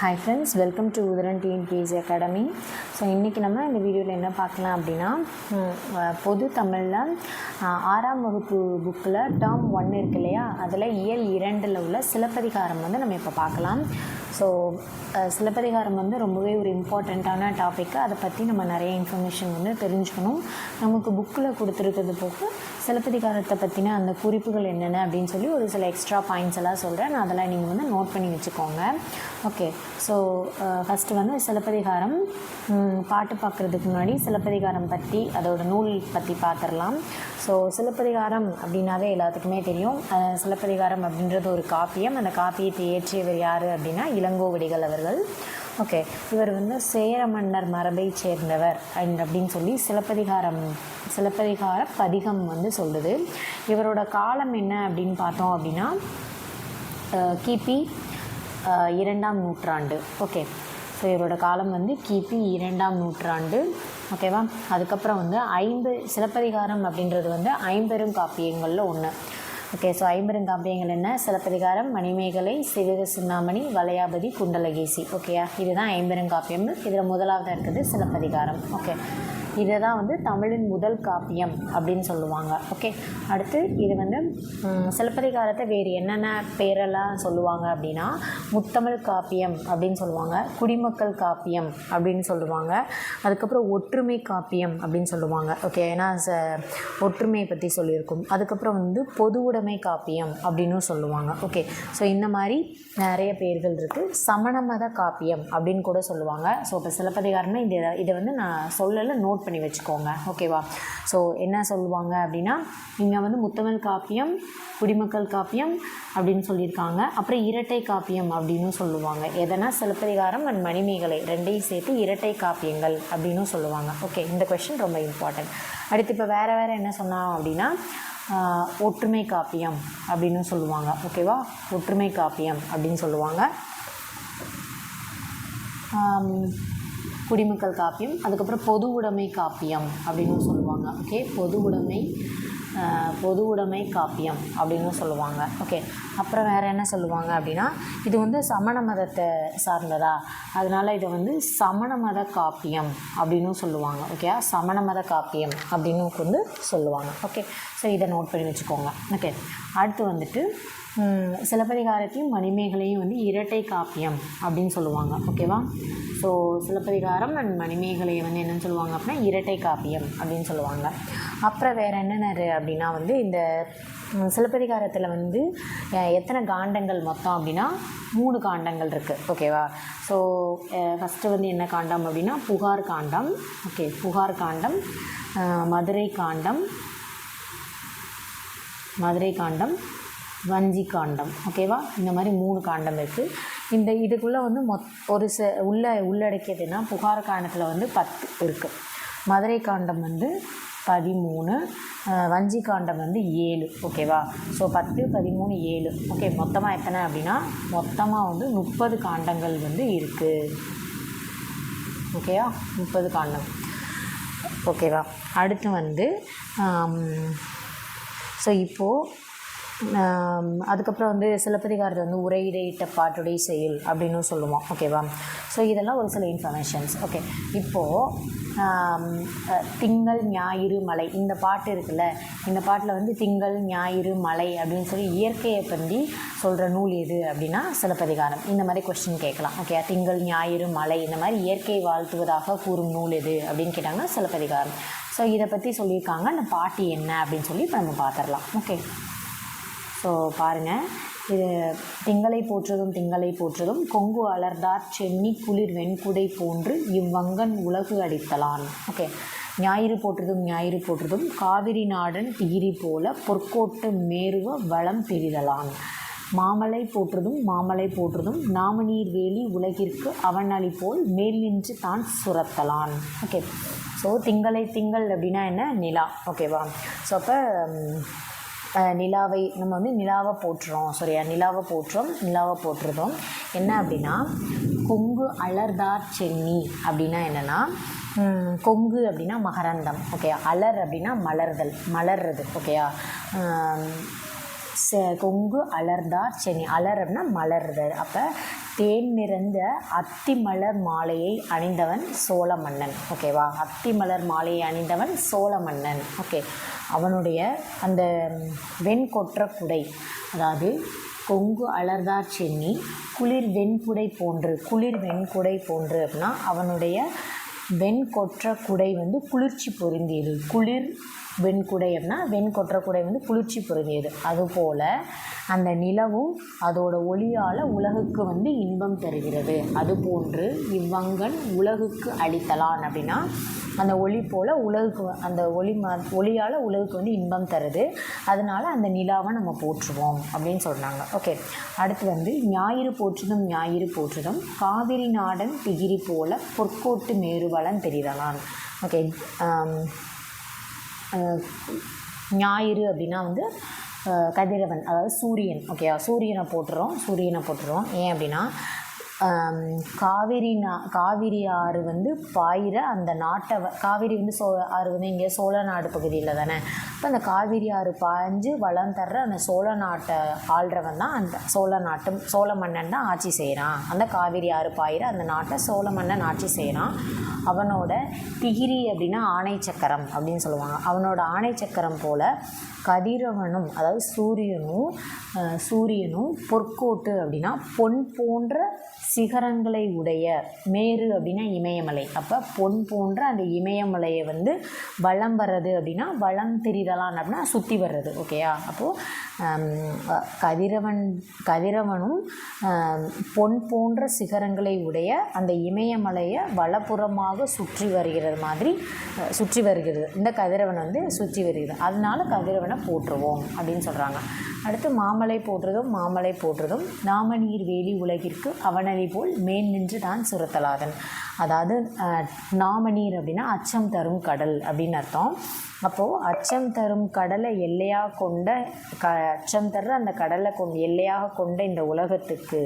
Hi friends welcome to Utharan TNPSC academy so இன்றைக்கி நம்ம இந்த வீடியோவில் என்ன பார்க்கலாம் அப்படின்னா பொது தமிழில் ஆறாம் வகுப்பு புக்கில் டேர்ம் ஒன்று இருக்கு இல்லையா? அதில் இயல் இரண்டில் உள்ள சிலப்பதிகாரம் வந்து நம்ம இப்போ பார்க்கலாம். ஸோ சிலப்பதிகாரம் வந்து ரொம்பவே ஒரு இம்பார்ட்டண்ட்டான டாப்பிக்கு அதை பற்றி நம்ம நிறைய இன்ஃபர்மேஷன் வந்து தெரிஞ்சுக்கணும். நமக்கு புக்கில் கொடுத்துருக்கிறது போக சிலப்பதிகாரத்தை பற்றின அந்த குறிப்புகள் என்னென்ன அப்படின்னு சொல்லி ஒரு சில எக்ஸ்ட்ரா பாயிண்ட்ஸ் எல்லாம் சொல்கிறேன் நான் அதெல்லாம் நீங்கள் வந்து நோட் பண்ணி வச்சுக்கோங்க. ஓகே ஸோ ஃபஸ்ட்டு வந்து சிலப்பதிகாரம். பாட்டு பார்க்குறதுக்கு முன்னாடி சிலப்பதிகாரம் பற்றி அதோட நூல் பற்றி பார்த்துடலாம் ஸோ சிலப்பதிகாரம் அப்படின்னாவே எல்லாத்துக்குமே தெரியும். சிலப்பதிகாரம் அப்படின்றது ஒரு காப்பியம். அந்த காப்பியத்தை இயற்றியவர் யார் அப்படின்னா இளங்கோவடிகள் அவர்கள். ஓகே இவர் வந்து சேர மன்னர் மரபை சேர்ந்தவர் அண்ட் அப்படின்னு சொல்லி சிலப்பதிகாரம் சிலப்பதிகார பதிகம் வந்து சொல்லுது. இவரோட காலம் என்ன அப்படின்னு பார்த்தோம் அப்படின்னா கிபி இரண்டாம் நூற்றாண்டு. ஓகே ஸோ இவரோட காலம் வந்து கிபி இரண்டாம் நூற்றாண்டு. ஓகேவா அதுக்கப்புறம் வந்து ஐந்து சிலப்பதிகாரம் அப்படின்றது வந்து ஐம்பெரும் காப்பியங்களில் ஒன்று ஓகே ஸோ ஐம்பெருங்காப்பியங்கள் என்ன? சிலப்பதிகாரம் மணிமேகலை சிவக சின்னாமணி வளையாபதி குண்டலகேசி. ஓகேயா இதுதான் ஐம்பெருங்காப்பியம் இதில் முதலாவது இருக்குது சிலப்பதிகாரம். ஓகே இதை தான் வந்து தமிழின் முதல் காப்பியம் அப்படின்னு சொல்லுவாங்க. ஓகே அடுத்து இது வந்து சிலப்பதிகாரத்தை வேறு என்னென்ன பேரெல்லாம் சொல்லுவாங்க அப்படின்னா முத்தமிழ் காப்பியம் அப்படின்னு சொல்லுவாங்க குடிமக்கள் காப்பியம் அப்படின்னு சொல்லுவாங்க அதுக்கப்புறம் ஒற்றுமை காப்பியம் அப்படின்னு சொல்லுவாங்க. ஓகே ஏன்னா ச ஒற்றுமையை பற்றி சொல்லியிருக்கும். அதுக்கப்புறம் வந்து பொது உடைமை காப்பியம் அப்படின்னு சொல்லுவாங்க. ஓகே ஸோ இந்த மாதிரி நிறைய பேர்கள் இருக்குது சமண மத காப்பியம் அப்படின்னு கூட சொல்லுவாங்க. ஸோ இப்போ சிலப்பதிகாரம்னா இந்த இதை வந்து நான் சொல்லலை நோட் பண்ணி வச்சுக்கோங்க. ஓகேவா ஸோ என்ன சொல்லுவாங்க அப்படின்னா இங்கே வந்து முத்தமிழ் காப்பியம் குடிமக்கள் காப்பியம் அப்படின்னு சொல்லியிருக்காங்க. அப்புறம் இரட்டை காப்பியம் அப்படின்னு சொல்லுவாங்க. எதனா சிலப்பதிகாரம் அண்ட் மணிமேகலை ரெண்டையும் சேர்த்து இரட்டை காப்பியங்கள் அப்படின்னு சொல்லுவாங்க. ஓகே இந்த கொஷின் ரொம்ப இம்பார்ட்டன்ட் அடுத்து இப்போ வேறு வேறு என்ன சொன்னோம் அப்படின்னா ஒற்றுமை காப்பியம் அப்படின்னு சொல்லுவாங்க. ஓகேவா ஒற்றுமை காப்பியம் அப்படின்னு சொல்லுவாங்க. குடிமக்கள் காப்பியம் அதுக்கப்புறம் பொது உடைமை காப்பியம் அப்படின்னு சொல்லுவாங்க. ஓகே பொது உடைமை பொது உடைமை காப்பியம் அப்படின்னு சொல்லுவாங்க. ஓகே அப்புறம் வேறு என்ன சொல்லுவாங்க அப்படின்னா இது வந்து சமண மதத்தை சார்ந்ததா? அதனால் இதை வந்து சமண மத காப்பியம் அப்படின்னு சொல்லுவாங்க. ஓகே சமண மத காப்பியம் அப்படின்னு வந்து சொல்லுவாங்க. ஓகே ஸோ இதை நோட் பண்ணி வச்சுக்கோங்க. ஓகே அடுத்து வந்துட்டு சிலப்பதிகாரத்தையும் மணிமேகலையும் வந்து இரட்டை காப்பியம் அப்படின்னு சொல்லுவாங்க. ஓகேவா ஸோ சிலப்பதிகாரம் அண்ட் மணிமேகலையை வந்து என்னென்னு சொல்லுவாங்க அப்படின்னா இரட்டை காப்பியம் அப்படின்னு சொல்லுவாங்க. அப்புறம் வேறு என்னென்ன அப்படின்னா வந்து இந்த சிலப்பதிகாரத்தில் வந்து எத்தனை காண்டங்கள் மொத்தம் அப்படின்னா மூணு காண்டங்கள் இருக்குது ஓகேவா ஸோ ஃபஸ்ட்டு வந்து என்ன காண்டம் அப்படின்னா புகார் காண்டம். ஓகே புகார் காண்டம் மதுரை காண்டம் மதுரை காண்டம் வஞ்சி காண்டம். ஓகேவா இந்த மாதிரி மூணு காண்டம் இருக்குது இந்த இதுக்குள்ளே வந்து மொத் ஒரு ச உள்ள உள்ளடக்கியதுன்னா புகார் காண்டத்தில் வந்து பத்து இருக்குது மதுரை காண்டம் வந்து பதிமூணு வஞ்சி காண்டம் வந்து ஏழு ஓகேவா ஸோ பத்து பதிமூணு ஏழு. ஓகே மொத்தமாக எத்தனை அப்படின்னா மொத்தமாக வந்து முப்பது காண்டங்கள் வந்து இருக்குது ஓகேவா முப்பது காண்டம். ஓகேவா அடுத்து வந்து ஸோ இப்போது அதுக்கப்புறம் வந்து சிலப்பதிகாரத்தை வந்து உரையிடையிட்ட பாட்டுடை செயல் அப்படின்னு சொல்லுவோம். ஓகேவா ஸோ இதெல்லாம் ஒரு சில இன்ஃபர்மேஷன்ஸ் ஓகே இப்போது திங்கள் ஞாயிறு மலை. இந்த பாட்டு இருக்குல்ல? இந்த பாட்டில் வந்து திங்கள் ஞாயிறு மலை அப்படின்னு சொல்லி இயற்கையை பற்றி சொல்கிற நூல் எது அப்படின்னா சிலப்பதிகாரம். இந்த மாதிரி கொஸ்டின் கேட்கலாம். ஓகே திங்கள் ஞாயிறு மலை இந்த மாதிரி இயற்கை வாழ்த்துவதாக கூறும் நூல் எது அப்படின்னு கேட்டாங்கன்னா சிலப்பதிகாரம். ஸோ இதை பற்றி சொல்லியிருக்காங்க. அந்த பாட்டு என்ன அப்படின்னு சொல்லி இப்போ நம்ம பார்த்துடலாம். ஓகே ஸோ பாருங்கள் இது திங்களை போற்றுதும் திங்களை போற்றுதும் கொங்கு அலர்தார் சென்னி குளிர் வெண்குடை போன்று இவ்வங்கன் உலகு அடித்தலான். ஓகே ஞாயிறு போற்றுதும் ஞாயிறு போற்றுதும் காவிரி நாடன் திகிரி போல பொற்கோட்டு மேருவ வளம் பெரிதலான். மாமலை போற்றுதும் மாமலை போற்றுதும் நாமநீர் வேலி உலகிற்கு அவனளி போல் மேல் நின்று தான் சுரத்தலான். ஓகே ஸோ திங்களை திங்கள் அப்படின்னா என்ன? நிலா. ஓகேவா ஸோ அப்போ நிலாவை நம்ம வந்து நிலாவை போட்டுறோம். சரியா நிலாவை போட்டுறோம் நிலாவை போட்டுருதோம் என்ன அப்படின்னா கொங்கு அலர்தார் சென்னி அப்படின்னா என்னென்னா கொங்கு அப்படின்னா மகரந்தம் ஓகே அலர் அப்படின்னா மலர்தல் மலர்றது ஓகேயா கொங்கு அலர்தார் சென்னி. அலர் அப்படின்னா மலர்றது அப்போ தேன் நிறைந்த அத்திமலர் மாலையை அணிந்தவன் சோழ மன்னன் ஓகேவா அத்திமலர் மாலையை அணிந்தவன் சோழ மன்னன் ஓகே அவனுடைய அந்த வெண்கொற்ற குடை அதாவது கொங்கு அலர்தார் சென்னி குளிர் வெண்குடை போன்று குளிர் வெண்குடை போன்று அப்படின்னா அவனுடைய வெண்கொற்ற குடை வந்து குளிர்ச்சி பொருந்தியது. குளிர் வெண்குடை அப்படின்னா வெண்கொற்ற குடை வந்து குளிர்ச்சி பொருந்தியது. அதுபோல் அந்த நிலவும் அதோட ஒளியால் உலகுக்கு வந்து இன்பம் தருகிறது. அதுபோன்று இவ்வங்கன் உலகுக்கு அளித்தலான் அப்படின்னா அந்த ஒளி போல் உலகுக்கு அந்த ஒளி மா ஒளியால் உலகுக்கு வந்து இன்பம் தருது. அதனால அந்த நிலாவை நம்ம போற்றுவோம் அப்படின்னு சொல்கிறாங்க ஓகே அடுத்து வந்து ஞாயிறு போற்றுதும் ஞாயிறு போற்றுதும். காவிரி நாடன் திகிரி போல பொற்கோட்டு மேருவலன் தெரிதலான் ஓகே ஞாயிறு அப்படின்னா வந்து கதிரவன் அதாவது சூரியன். ஓகேயா சூரியனை போட்டுறோம் சூரியனை போட்டுறோம் ஏன் அப்படின்னா காவிரி நா காவிரி ஆறு வந்து பாயிற அந்த நாட்டை வ- காவிரி வந்து சோ ஆறு வந்து இங்கே சோழ நாடு பகுதியில் தானே? இப்போ அந்த காவிரி ஆறு பாய்ஞ்சு வளம் தர்ற அந்த சோழ நாட்டை ஆள்றவன் தான் அந்த சோழ நாட்டு சோழ மன்னன் தான் ஆட்சி செய்கிறான் அந்த காவிரி ஆறு பாயிற அந்த நாட்டை சோழ மன்னன் ஆட்சி செய்கிறான் அவனோட திகிரி அப்படின்னா ஆணை சக்கரம் அப்படின்னு சொல்லுவாங்க. அவனோட ஆணை சக்கரம் போல் கதிரவனும் அதாவது சூரியனும் சூரியனும் பொற்கோட்டு அப்படின்னா பொன் போன்ற சிகரங்களை உடைய மேரு அப்படின்னா இமயமலை. அப்போ பொன் போன்ற அந்த இமயமலையை வந்து வளம் வர்றது அப்படின்னா வளம் திரிதலான் அப்படின்னா சுற்றி வர்றது ஓகேயா அப்போது கதிரவன் கதிரவனும் பொன் போன்ற சிகரங்களை உடைய அந்த இமயமலையை வலப்புறமாக சுற்றி வருகிறது மாதிரி சுற்றி வருகிறது. இந்த கதிரவன் வந்து சுற்றி வருகிறது. அதனால கதிரவனை போற்றுவோம் அப்படின்னு சொல்கிறாங்க அடுத்து மாமலை போற்றுதும் மாமலை போற்றுதும். நாமநீர் வேலி உலகிற்கு அவனதி போல் மேல் நின்று தான் சுரத்தலாதன். அதாவது நாமநீர் அப்படின்னா அச்சம் தரும் கடல் அப்படின்னு அர்த்தம். அப்போது அச்சம் தரும் கடலை எல்லையாக கொண்ட க அச்சம் தர்ற அந்த கடலை கொண்டு எல்லையாக கொண்ட இந்த உலகத்துக்கு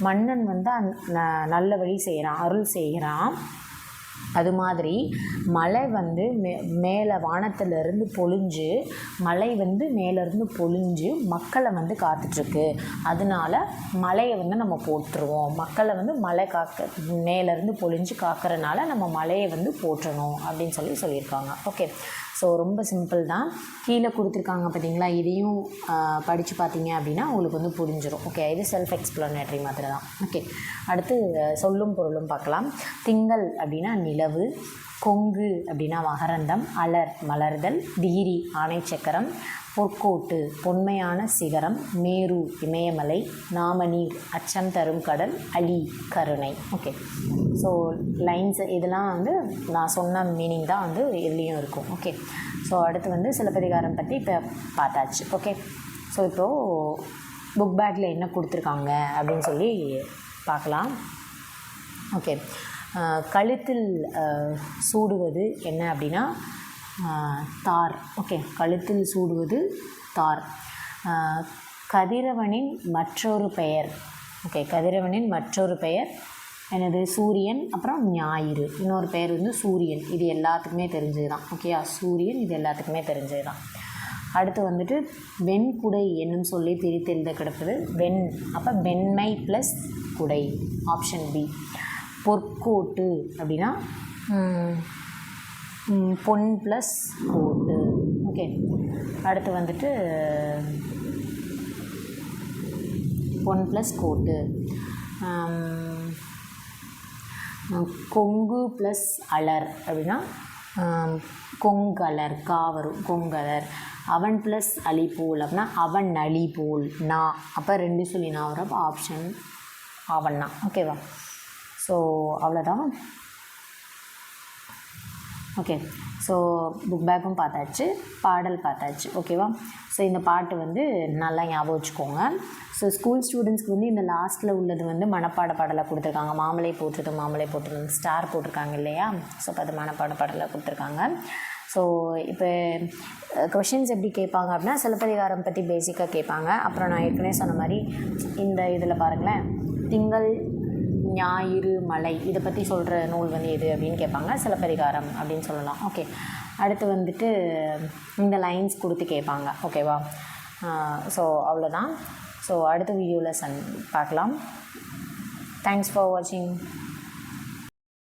மன்னன் வந்து அந் ந- நல்ல வழி செய்கிறான் அருள் செய்கிறான் அது மாதிரி மழை வந்து மே மேலே வானத்துலேருந்து பொழிஞ்சு மழை வந்து மேலேருந்து பொழிஞ்சு மக்களை வந்து காத்துட்ருக்கு. அதனால மழையை வந்து நம்ம போட்டுருவோம் மக்களை வந்து மழை காக்க மேலேருந்து பொழிஞ்சு காக்கிறனால நம்ம மழையை வந்து போற்றணும் அப்படின்னு சொல்லி சொல்லியிருக்காங்க. ஓகே ஸோ ரொம்ப சிம்பிள் தான். கீழே கொடுத்துருக்காங்க பார்த்தீங்களா? இதையும் படித்து பார்த்தீங்க அப்படின்னா உங்களுக்கு வந்து புரிஞ்சிடும் ஓகே இது செல்ஃப் எக்ஸ்ப்ளனேட்ரி மாதிரி தான் ஓகே அடுத்து சொல்லும் பொருளும் பார்க்கலாம். திங்கள் அப்படின்னா நிலவு கொங்கு அப்படின்னா மகரந்தம் அலர் மலர்தல் டிகிரி ஆணைச்சக்கரம் பொற்கோட்டு பொன்மையான சிகரம் மேரு இமயமலை நாமநீர் அச்சம் தரும் கடல் அலி கருணை. ஓகே ஸோ லைன்ஸ் இதெல்லாம் வந்து நான் சொன்ன மீனிங் தான் வந்து இதுலேயும் இருக்கும். ஓகே ஸோ அடுத்து வந்து சிலப்பதிகாரம் பற்றி இப்போ பார்த்தாச்சு. ஓகே ஸோ இப்போது புக் பேக்கில் என்ன கொடுத்துருக்காங்க அப்படின்னு சொல்லி பார்க்கலாம். ஓகே கழுத்தில் சூடுவது என்ன அப்படின்னா தார். ஓகே கழுத்தில் சூடுவது தார். கதிரவனின் மற்றொரு பெயர். ஓகே கதிரவனின் மற்றொரு பெயர் எனது சூரியன் அப்புறம் ஞாயிறு. இன்னொரு பெயர் வந்து சூரியன். இது எல்லாத்துக்குமே தெரிஞ்சது தான் ஓகேயா? சூரியன் இது எல்லாத்துக்குமே தெரிஞ்சது தான் அடுத்து வந்துட்டு வெண்குடை என்னும் சொல்லி பிரித்தெழுத கிடப்பது வெண். அப்போ வெண்மை ப்ளஸ் குடை ஆப்ஷன் பி பொற்கோட்டு அப்படின்னா பொன் ப்ளஸ் கோட்டு. ஓகே அடுத்து வந்துட்டு பொன் ப்ளஸ் கோட்டு. கொங்கு ப்ளஸ் அலர் அப்படின்னா கொங்கலர் கா வரும் கொங்கலர். அவன் ப்ளஸ் அலிபோல் அப்படின்னா அவன் அலிபோல் நா. அப்போ ரெண்டு சொல்லி நான் வரும் அப்போ ஆப்ஷன் அவன்னா ஓகேவா ஸோ அவ்வளோதான் ஓகே ஸோ புக் பேக்கும் பார்த்தாச்சு. பாடல் பார்த்தாச்சு. ஓகேவா ஸோ இந்த பாட்டு வந்து நல்லா ஞாபகம் வச்சுக்கோங்க. ஸோ ஸ்கூல் ஸ்டூடெண்ட்ஸ்க்கு வந்து இந்த லாஸ்ட்டில் உள்ளது வந்து மனப்பாட பாடலாக கொடுத்துருக்காங்க. மாமலை போட்டுட்டு மாமலை போட்டுட்டு ஸ்டார் போட்டிருக்காங்க இல்லையா? ஸோ இப்போ அது மனப்பாட பாடலாக கொடுத்துருக்காங்க. ஸோ இப்போ கொஷின்ஸ் எப்படி கேட்பாங்க அப்படின்னா சிலப்பதிகாரம் பற்றி பேசிக்காக கேட்பாங்க. அப்புறம் நான் ஏற்கனவே சொன்ன மாதிரி இந்த இதில் பாருங்களேன். திங்கள் ஞாயிறு மலை இதை பற்றி சொல்கிற நூல் வந்து எது அப்படின்னு கேட்பாங்க. சிலப்பதிகாரம் அப்படின்னு சொல்லலாம். ஓகே அடுத்து வந்துட்டு இந்த லைன்ஸ் கொடுத்து கேட்பாங்க. ஓகேவா ஸோ அவ்வளோதான் ஸோ அடுத்த வீடியோவில் சன் பார்க்கலாம். தேங்க்ஸ் ஃபார் வாட்சிங்